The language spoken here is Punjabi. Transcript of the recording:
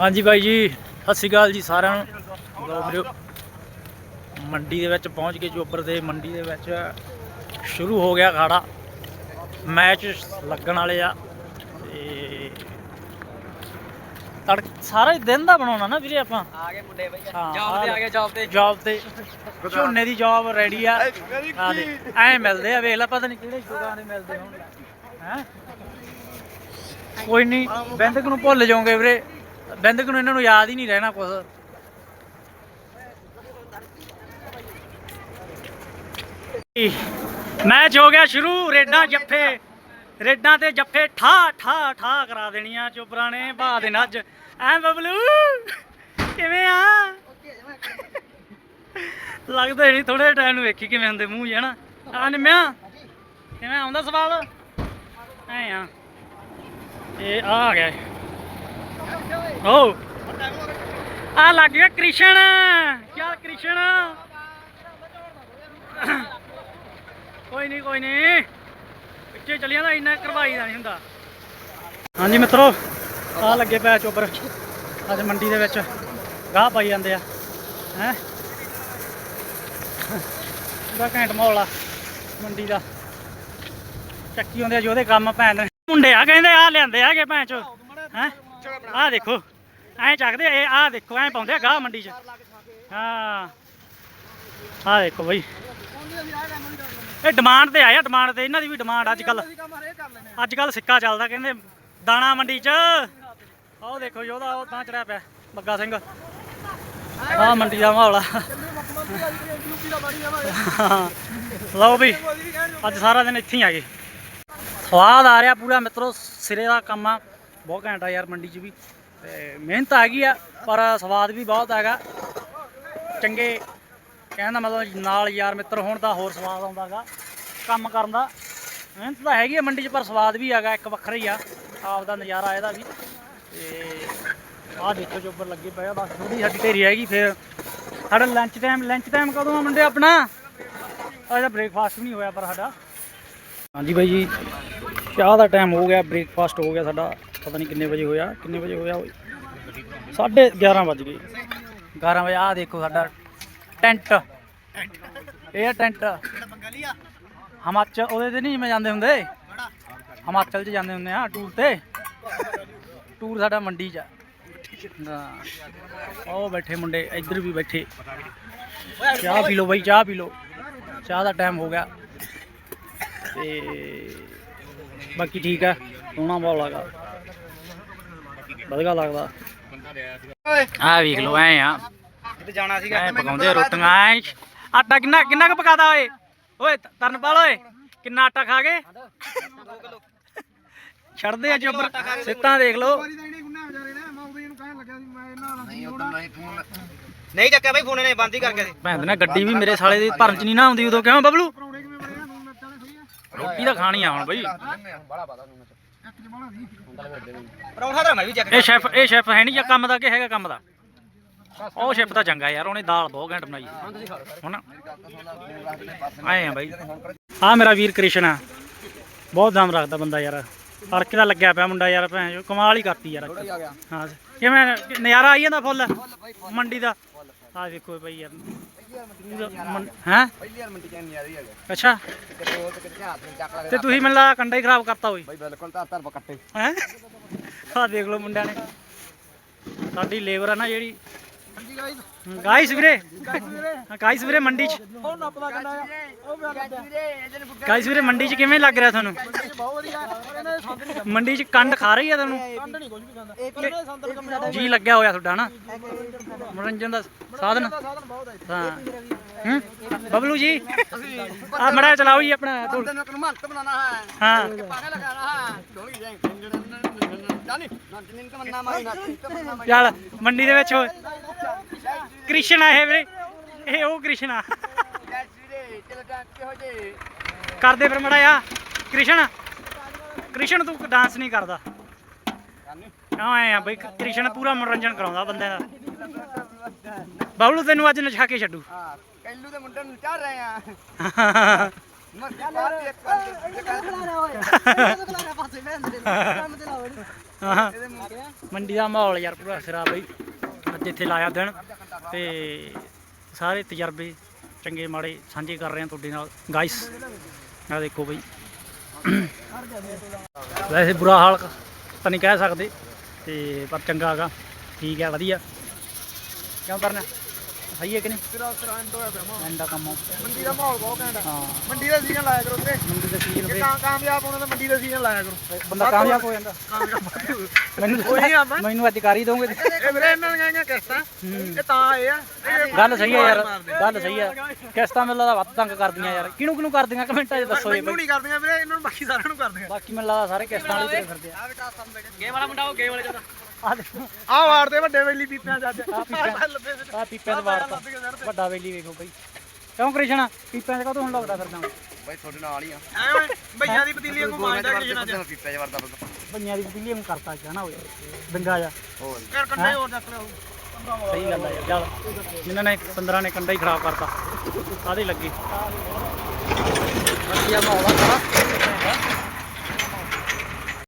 ਹਾਂਜੀ ਬਾਈ ਜੀ ਸਤਿ ਸ਼੍ਰੀ ਅਕਾਲ ਜੀ ਸਾਰਿਆਂ ਨੂੰ। ਵੀਰੋ ਮੰਡੀ ਦੇ ਵਿੱਚ ਪਹੁੰਚ ਕੇ ਚੋਪਰ ਦੇ ਮੰਡੀ ਦੇ ਵਿੱਚ ਸ਼ੁਰੂ ਹੋ ਗਿਆ ਖਾੜਾ। ਮੈਚ ਲੱਗਣ ਵਾਲੇ ਆ। ਤੇ ਤੜ ਸਾਰਾ ਹੀ ਦਿਨ ਦਾ ਬਣਾਉਣਾ ਨਾ ਵੀਰੇ ਆਪਾਂ? ਆ ਗਏ ਮੁੰਡੇ ਬਈ। ਜੌਬ ਤੇ ਆ ਗਏ। ਜੌਬ ਤੇ। ਜੌਬ ਤੇ। ਝੋਨੇ ਦੀ ਜੌਬ ਰੈਡੀ ਆ। ਐ ਮਿਲਦੇ ਆ ਵੇਖ ਲੈ ਪਤਾ ਨਹੀਂ ਕਿਹੜੇ ਸ਼ੁਗਾਂ ਦੇ ਮਿਲਦੇ ਹੋਣਗੇ। ਹੈ? ਕੋਈ ਨਹੀਂ ਬਿੰਦਕ ਨੂੰ ਭੁੱਲ ਜਾਓਗੇ ਵੀਰੇ। ਬਿੰਦਕ ਨੂੰ ਇਹਨਾਂ ਨੂੰ ਯਾਦ ਹੀ ਨਹੀਂ ਰਹਿਣਾ ਕੁਝ ਮੈਚ ਹੋ ਗਿਆ ਸ਼ੁਰੂ, ਰੇਡਾਂ ਜੱਫੇ, ਰੇਡਾਂ ਤੇ ਜੱਫੇ ਠਾ ਠਾ ਠਾ ਕਰਾ ਦੇਣੀਆਂ ਚੋਪਰਾਂ ਨੇ, ਬਾ ਦੇਣਾ ਅੱਜ ਐ ਬਬਲੂ, ਕਿਵੇਂ ਆ? ਲੱਗਦਾ ਨਹੀਂ ਥੋੜੇ ਟਾਈਮ ਨੂੰ ਵੇਖੀ ਕਿਵੇਂ ਹੁੰਦੇ ਮੂੰਹ ਜਣਾ ਆ ਨਿਮਿਆ, ਕਿਵੇਂ ਆਉਂਦਾ ਸਵਾਲ? ਐ ਆ। ਇਹ ਆ ਗਿਆ ਓ। ਆ ਲੱਗ ਗਿਆ ਕ੍ਰਿਸ਼ਨ। ਕਿਆ ਕ੍ਰਿਸ਼ਨ? ਕੋਈ ਨਹੀਂ ਕੋਈ ਨਹੀਂ। ਪਿੱਛੇ ਚੱਲੀ ਜਾਂਦਾ ਇੰਨਾ ਕਰਵਾਈ ਦਾ ਨਹੀਂ ਹੁੰਦਾ। ਹਾਂਜੀ ਮਿੱਤਰੋ ਆ ਲੱਗੇ ਪੈ ਚੋਬਰ। ਅੱਜ ਮੰਡੀ ਦੇ ਵਿੱਚ ਗਾਹ ਪਾਈ ਜਾਂਦੇ ਆ। ਹੈ? ਪੂਰਾ ਘੈਂਟ ਮਾਹੌਲ ਆ ਮੰਡੀ ਦਾ। ਚੱਕੀ ਹੁੰਦੇ ਆ ਜੋ ਉਹਦੇ ਕੰਮ ਭੈਣ ਦੇ। ਮੁੰਡੇ ਆ ਕਹਿੰਦੇ ਆ ਲਿਆਂਦੇ ਆਗੇ ਭੈਣ ਚੋ ਹੈ? ਆਹ ਦੇਖੋ, ਐਂ ਚੱਕਦੇ ਇਹ ਆ ਦੇਖੋ, ਐਂ ਪਾਉਂਦੇ ਆ ਗਾਹ ਮੰਡੀ 'ਚ। ਹਾਂ। ਆ ਦੇਖੋ ਬਈ। ਇਹ ਡਿਮਾਂਡ ਤੇ ਆਇਆ ਡਿਮਾਂਡ ਤੇ, ਇਹਨਾਂ ਦੀ ਵੀ ਡਿਮਾਂਡ ਅੱਜ ਕੱਲ ਅੱਜ ਕੱਲ ਸਿੱਕਾ ਚੱਲਦਾ, ਕਹਿੰਦੇ ਦਾਣਾ ਮੰਡੀ 'ਚ। ਆਹ ਦੇਖੋ ਜੀ ਉਹ ਤਾਂ ਚੜਿਆ ਪਿਆ, ਬੱਗਾ ਸਿੰਘ। ਆਹ ਮੰਡੀ ਦਾ ਮਾਹੌਲ ਆ। ਲਓ ਵੀ ਅੱਜ ਸਾਰਾ ਦਿਨ ਇੱਥੇ ਹੀ ਆ ਗਏ। ਸਵਾਦ ਆ ਰਿਹਾ ਪੂਰਾ, ਮਿੱਤਰੋ, ਸਿਰੇ ਦਾ ਕੰਮ ਆ। ਬਹੁਤ ਘੈਂਟ ਆ ਯਾਰ ਮੰਡੀ 'ਚ ਵੀ। ਤੇ ਮਿਹਨਤ ਆ ਗਈ ਆ, ਪਰ ਸਵਾਦ ਵੀ ਬਹੁਤ ਹੈਗਾ। ਚੰਗੇ ਕਹਿਣ ਦਾ ਮਤਲਬ ਨਾਲ ਯਾਰ ਮਿੱਤਰ ਹੋਣ ਦਾ ਹੋਰ ਸਵਾਦ ਆਉਂਦਾਗਾ ਕੰਮ ਕਰਨ ਦਾ। ਮਿਹਨਤ ਤਾਂ ਹੈਗੀ ਆ ਮੰਡੀ 'ਚ, ਪਰ ਸਵਾਦ ਵੀ ਹੈਗਾ, ਇੱਕ ਵੱਖਰਾ ਹੀ ਆ ਆਪ ਦਾ ਨਜ਼ਾਰਾ ਇਹਦਾ ਵੀ। ਤੇ ਆਹ ਦੇਖੋ ਜੋ, ਉੱਪਰ ਲੱਗੇ ਪਏ ਆ, ਬਸ ਥੋੜੀ ਸਾਡੀ ਢੇਰੀ ਹੈਗੀ, ਫਿਰ ਸਾਡਾ ਲੰਚ ਟਾਈਮ ਲੰਚ ਟਾਈਮ ਕਦੋਂ ਆ ਮੁੰਡੇ ਆਪਣਾ? ਅਜਾ ਬ੍ਰੇਕਫਾਸਟ ਵੀ ਨਹੀਂ ਹੋਇਆ ਪਰ ਸਾਡਾ। ਹਾਂਜੀ ਬਾਈ ਜੀ, ਚਾਹ ਦਾ ਟਾਈਮ ਹੋ ਗਿਆ ਬ੍ਰੇਕਫਾਸਟ ਹੋ ਗਿਆ ਸਾਡਾ। ਪਤਾ ਨਹੀਂ ਕਿੰਨੇ ਵਜੇ ਹੋਇਆ, ਕਿੰਨੇ ਵਜੇ ਹੋਇਆ ਸਾਢੇ 11 ਵਜ ਗਏ। 11 ਵਜੇ, ਆਹ ਦੇਖੋ ਸਾਡਾ ਟੈਂਟ। ਇਹ ਆ ਟੈਂਟ। ਹਿਮਾਚਲ, ਉਹਦੇ ਤੇ ਨਹੀਂ ਮੈਂ ਜਾਂਦੇ ਹੁੰਦੇ? ਹਿਮਾਚਲ 'ਚ ਜਾਂਦੇ ਹੁੰਦੇ ਆ ਟੂਰ ਤੇ। ਟੂਰ ਸਾਡਾ ਮੰਡੀ 'ਚ ਆ। ਉਹ ਬੈਠੇ ਮੁੰਡੇ, ਇੱਧਰ ਵੀ ਬੈਠੇ। ਚਾਹ ਪੀ ਲਓ ਬਾਈ, ਚਾਹ ਪੀ ਲਓ। ਚਾਹ ਦਾ ਟਾਈਮ ਹੋ ਗਿਆ। ਤੇ ਬਾਕੀ ਠੀਕ ਆ, ਸੋਹਣਾ ਮਾਹੌਲ ਹੈਗਾ। ਵਧੀਆ ਲੱਗਦਾ। ਆ ਵੇਖ ਲਓ ਐ ਆ। ਕਿਤੇ ਜਾਣਾ ਸੀਗਾ? ਐ ਪਕਾਉਂਦੇ ਰੋਟੀਆਂ ਐ ਆਟਾ ਕਿੰਨਾ ਕਿੰਨਾ ਕੁ ਪਕਾਦਾ ਓਏ? ਓਏ ਤਰਨਪਾਲ ਓਏ ਕਿੰਨਾ ਆਟਾ ਖਾ ਗਏ? ਛੱਡਦੇ ਆ ਚੁੱਪ ਸਿੱਤਾਂ ਦੇਖ ਲਓ। ਨਹੀਂ ਚੱਕਿਆ ਬਈ ਫੋਨ ਨੇ ਬੰਦ ਹੀ ਕਰਕੇ ਭੈਣ ਨਾ ਗੱਡੀ ਵੀ ਮੇਰੇ ਸਾਲੇ ਦੀ ਭਰਨ ਚ ਨਹੀਂ ਨਾ ਆਉਂਦੀ ਉਦੋਂ ਕਿਉਂ ਬਬਲੂ? ਰੋਟੀ ਤਾਂ ਖਾਣੀ ਆ ਹੁਣ ਬਈ। ਪਰੌਂਠਾ ਤਾਂ ਮੈਂ ਵੀ ਚੱਕ ਇਹ ਸ਼ੈਫ ਇਹ ਸ਼ੈਫ ਹੈ ਨਹੀਂ ਜਾਂ ਕੰਮ ਦਾ ਕਿ ਹੈਗਾ ਕੰਮ ਦਾ? ਉਹ ਸ਼ੈਫ ਤਾਂ ਚੰਗਾ ਯਾਰ ਉਹਨੇ ਦਾਲ ਬਹੁਤ ਘੈਂਟ ਬਣਾਈ। ਹੁਣ ਆਏ ਆ ਬਾਈ। ਆ ਮੇਰਾ ਵੀਰ ਕ੍ਰਿਸ਼ਨ ਆ। ਬਹੁਤ ਦਮ ਰੱਖਦਾ ਬੰਦਾ ਯਾਰ। ਅਰਕ ਦਾ ਲੱਗਿਆ ਪਿਆ ਮੁੰਡਾ ਯਾਰ ਭੈਣ ਚੋ, ਕਮਾਲ ਹੀ ਕਰਤੀ ਯਾਰ। ਹਾਂ ਕਿਵੇਂ ਨਜ਼ਾਰਾ ਆਈ ਜਾਂਦਾ ਫੁੱਲ? ਮੰਡੀ ਦਾ? ਆ ਵੇਖੋ ਬਈ ਯਾਰ। ਹੈ? ਪਹਿਲੀ ਵਾਰ ਮੰਡੀ ਚੈਨੀ ਆ ਰਹੀ ਹੈ ਅੱਛਾ। ਕਿਤੇ ਉਹ ਤੇ ਕਿਤੇ ਹੱਥ ਨਹੀਂ ਚੱਕ ਲੱਗਦਾ ਤੇ ਤੁਸੀਂ ਮੈਨੂੰ ਲੱਗਦਾ ਕੰਡਾ ਹੀ ਖਰਾਬ ਕਰਤਾ ਹੋਈ ਬਈ ਬਿਲਕੁਲ ਤਾਂ ਤਰ ਪਕੱਟੇ ਹੈ? ਆ ਦੇਖ ਲਓ ਮੁੰਡਿਆਂ ਨੇ। ਸਾਡੀ ਲੇਬਰ ਆ ਨਾ ਜਿਹੜੀ। ਗਾਈਸ ਵੀਰੇ। ਗਾਈਸ ਵੀਰੇ ਮੰਡੀ ਚ ਉਹ ਨੱਪਦਾ ਕੰਡਾ ਆ? ਉਹ ਵੀ ਗਾਈਸ ਵੀਰੇ ਮੰਡੀ ਚ ਕਿਵੇਂ ਲੱਗ ਰਿਹਾ ਤੁਹਾਨੂੰ? ਬਹੁਤ ਵਧੀਆ। ਇਹਨੇ ਸੰਦ ਨਹੀਂ ਮੰਡੀ ਚ ਕੰਡ ਖਾ ਰਹੀ ਆ ਤੁਹਾਨੂੰ? ਕੰਡ ਨਹੀਂ ਕੁਝ ਵੀ ਖਾਂਦਾ। ਕੰਮ ਸਾਡਾ ਜੀ ਲੱਗਿਆ ਹੋਇਆ ਤੁਹਾਡਾ ਹਨਾ ਮਨੋਰੰਜਨ ਦਾ ਸਾਧਨ। ਸਾਧਨ ਬਹੁਤ ਹੈ ਹਾਂ। ਹੂੰ? ਬਬਲੂ ਜੀ? ਆ ਮੜਾ ਚਲਾਓ ਜੀ ਆਪਣਾ ਢੋਲ। ਮਾਰੀ ਚੱਲ ਮੰਡੀ ਦੇ ਵਿੱਚ ਕ੍ਰਿਸ਼ਨ ਆ ਇਹ ਵੀਰੇ। ਇਹ ਉਹ ਕ੍ਰਿਸ਼ਨ। ਹੋ ਜੇ ਕਰਦੇ ਫਿਰ ਮੜਾ ਆ ਕ੍ਰਿਸ਼ਨ ਕ੍ਰਿਸ਼ਨ ਤੂੰ ਡਾਂਸ ਨਹੀਂ ਕਰਦਾ। ਕਿਉਂ ਆਏ ਆ ਬਈ ਕ੍ਰਿਸ਼ਨ ਪੂਰਾ ਮਨੋਰੰਜਨ ਕਰਾਉਂਦਾ ਬੰਦੇ ਦਾ। ਬਬਲੂ ਤੈਨੂੰ ਅੱਜ ਨਚਾ ਕੇ ਛੱਡੂ। ਹਾਂ ਕੱਲੂ ਦੇ ਮੁੰਡੇ ਨੂੰ ਰਹੇ ਆ। ਹਾਂ। ਦਾ ਮਾਹੌਲ ਯਾਰ ਪੂਰਾ ਸਿਰਾ ਬਈ। ਅੱਜ ਇੱਥੇ ਲਾਇਆ ਦਿਨ। ਤੇ ਸਾਰੇ ਤਜਰਬੇ ਚੰਗੇ, ਮਾੜੇ ਸਾਂਝੇ ਕਰ ਰਹੇ ਹਾਂ ਤੁਹਾਡੇ ਨਾਲ। ਗਾਇਸ ਆ ਦੇਖੋ ਬਈ। ਵੈਸੇ ਬੁਰਾ ਹਾਲ ਤਾਂ ਨਹੀਂ ਕਹਿ ਸਕਦੇ, ਤੇ ਪਰ ਚੰਗਾ ਹੈਗਾ। ਠੀਕ ਹੈ, ਵਧੀਆ। ਕਿਉਂ ਕਰਨਾ? ਸਹੀ ਹੈ ਕਿ ਨਹੀਂ? ਤੇਰਾ ਸਰੰਦ ਹੋਇਆ ਪਿਆ ਮਾਹੌਲ। ਐਂਡਾ ਕੰਮ ਮੰਡੀ ਦਾ ਮਾਹੌਲ ਬਹੁਤ ਘੈਂਟ ਆ। ਹਾਂ। ਮੰਡੀ ਦਾ ਸੀਜ਼ਨ ਲਾਇਆ ਕਰੋ ਤੇ ਮੰਡੀ ਦਾ ਸੀਜ਼ਨ ਜੇ ਕਾਂ ਕਾਮਯਾਬ ਹੋਣਾ ਤਾਂ ਮੰਡੀ ਦਾ ਸੀਜ਼ਨ ਲਾਇਆ ਕਰੋ। ਬੰਦਾ ਕਾਮਯਾਬ ਹੋ ਜਾਂਦਾ। ਕਾਮਯਾਬ ਮੈਨੂੰ ਉਹੀ ਆ ਮੈਂ ਮੈਨੂੰ ਅੱਜ ਕਰ ਹੀ ਦੋਗੇ। ਇਹ ਵੀਰੇ ਇਹਨਾਂ ਦੀਆਂ ਗਈਆਂ ਕਿਸ਼ਤਾਂ। ਇਹ ਤਾਂ ਆਏ ਆ। ਇਹ ਗੱਲ ਸਹੀ ਹੈ ਯਾਰ। ਗੱਲ ਸਹੀ ਹੈ ਕਿਸ਼ਤਾਂ ਮੈਨੂੰ ਲੱਗਦਾ ਵੱਧ ਤੰਗ ਕਰਦੀਆਂ ਯਾਰ। ਕਿਹਨੂੰ ਕਿਹਨੂੰ ਕਰਦੀਆਂ? ਕਮੈਂਟਾਂ 'ਚ ਦੱਸੋ ਜੀ ਮੈਨੂੰ ਬਈ। ਨਹੀਂ ਕਰਦੀਆਂ ਵੀਰੇ ਇਹਨਾਂ ਨੂੰ ਬਾਕੀ ਸਾਰਿਆਂ ਨੂੰ ਕਰਦੀਆਂ। ਬਾਕੀ ਮੈਨੂੰ ਲੱਗਦਾ ਸਾਰੇ ਕਿਸ਼ਤਾਂ ਵਾਲੇ ਤੁਰੇ ਫਿਰਦੇ ਆ ਗੇ ਵਾਲਾ ਮੁੰਡਾ ਉਹ ਗੇ ਵਾਲੇ ਜਦਾ ਆਹ ਦੇਖੋ ਵਾਰਦੇ ਵੱਡੇ ਵੇਲੀ ਪੀਪਿਆਂ ਚ ਅੱਜ। ਆਹ ਪੀਪਿਆਂ ਆਹ ਪੀਪਿਆਂ ਦੇ ਵਾਰਤਾ ਵੱਡਾ ਵੇਲੀ ਵੇਖੋ ਬਈ। ਕਿਉਂ ਕ੍ਰਿਸ਼ਨ ਪੀਪਿਆਂ ਦੇ ਕਾਹਤੋਂ ਹੁਣ ਲੱਗਦਾ ਫਿਰਦਾ ਬਾਈ ਤੁਹਾਡੇ ਨਾਲ ਹੀ ਆ। ਐਵੇਂ ਭਈਆਂ ਦੀ ਪਤੀਲੀ ਵਾਂਗੂ ਮਾਰਦਾ ਕ੍ਰਿਸ਼ਨ ਅੱਜ। ਪੀਪੇ ਵਰਦਾ ਬੰਦਾ ਬੰਨਿਆਂ ਦੀ ਪਤੀਲੀ ਨੂੰ ਕਰਤਾ ਜਾਣਾ ਹੋਇਆ ਡੰਗਾ ਜਾ ਹੋਰ। ਕੰਡੇ ਹੋਰ ਚੱਕ ਲਿਆਓ ਸਹੀ ਗੱਲ ਹੈ ਯਾਰ ਚੱਲ। ਜਿਨ੍ਹਾਂ ਨੇ 15 ਨੇ ਕੰਡਾ ਹੀ ਖਰਾਬ ਕਰਤਾ। ਆਦੇ ਲੱਗੇ। ਵਧੀਆ ਮਾਹੌਲ ਆ